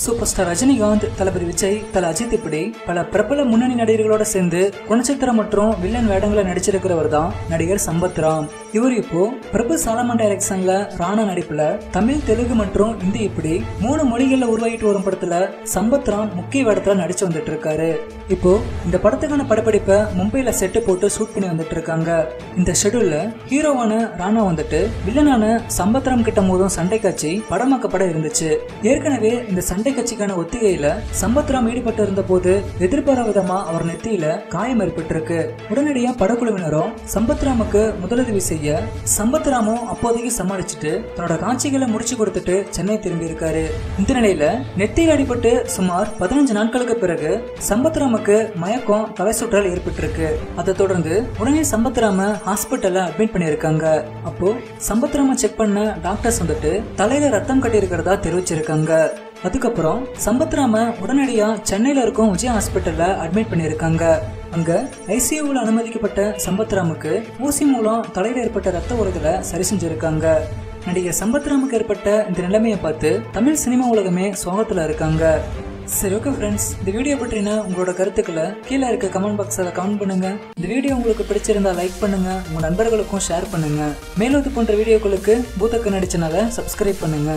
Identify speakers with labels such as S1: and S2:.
S1: Super star Rajinikanth Thalapathy Vijay Thala Ajith இப்படி பல பிரபல முன்னணி நடிகர்களோட சேர்ந்து குணச்சித்திரம் மற்றும் வில்லன் வேடங்களை நடிச்சிருக்கிறவர் தான் நடிகர் சம்பத் ராம். இவர் இப்போ பிரபு சாலமன் டைரக்ஷன்ல ராணா நடிப்புல தமிழ் தெலுங்கு மற்றும் இந்தி இப்படி மூணு மொழிகள்ல உருவாகிட்டு வரும் படத்துல சம்பத் ராம் முக்கிய வேடத்துல நடிச்சு வந்துட்டு இருக்காரு இப்போ இந்த படத்துக்கான படப்பிடிப்பை மும்பைல செட்டு போட்டு ஷூட் பண்ணி வந்துட்டு இருக்காங்க இந்த ஷெடியூல்ல ஹீரோவான ராணா வந்துட்டு வில்லனான சம்பத் ராம் கிட்ட மோதும் சண்டை காட்சி படமாக்கப்பட இருந்துச்சு. ஏற்கனவே இந்த சண்டை கட்சிக்கான ஒத்திகையில சம்பத் ராம் ஈடுபட்டு இருந்த போது எதிர்பாராத விதமா அவர் நெத்தியில காயம் ஏற்பட்டிருக்கு. உடனடியா படக்குழுவினரும் சம்பத்ராமுக்கு முதலுதவி செய்ய சம்பத்ராமும் அப்போதைக்கு சமாளிச்சுட்டு தன்னோட காட்சிகளை முடிச்சு கொடுத்துட்டு சென்னை திரும்பி இருக்காரு இந்த நிலையில நெத்தியில் அடிபட்டு சுமார் பதினஞ்சு நாட்களுக்கு பிறகு சம்பத்ராமுக்கு மயக்கம் தலை சுற்றல் ஏற்பட்டிருக்கு. அதை தொடர்ந்து உடனே சம்பத்ராம ஹாஸ்பிட்டல்ல அட்மிட் பண்ணியிருக்காங்க. அப்போ சம்பத்ராம செக் பண்ண டாக்டர்ஸ் வந்துட்டு தலையில ரத்தம் கட்டி இருக்கிறதா தெரிவிச்சிருக்காங்க. அதுக்கப்புறம் சம்பத்ராம உடனடியாக உடனடியா சென்னையில இருக்கும் விஜய் ஹாஸ்பிட்டல்ல அட்மிட் பண்ணியிருக்காங்க. அங்க ஐசியூவில் அனுமதிக்கப்பட்ட சம்பத்ராமுக்கு ஊசி மூலம் தலையில் ஏற்பட்ட ரத்த உறுதலை சரி செஞ்சிருக்காங்க. நடிகர் சம்பத்ராமுக்கு ஏற்பட்ட இந்த நிலைமையை பார்த்து தமிழ் சினிமா உலகமே சோகத்தில் இருக்காங்க. சரி ஓகே ஃப்ரெண்ட்ஸ் இந்த வீடியோ பற்றின உங்களோட கருத்துக்களை கீழே இருக்க கமெண்ட் பாக்ஸில் கமெண்ட் பண்ணுங்க. இந்த வீடியோ உங்களுக்கு பிடிச்சிருந்தா லைக் பண்ணுங்க உங்க நண்பர்களுக்கும் ஷேர் பண்ணுங்க. மேலும் இது போன்ற வீடியோக்களுக்கு பூத்தக்க நடிச்சனால சப்ஸ்கிரைப் பண்ணுங்க.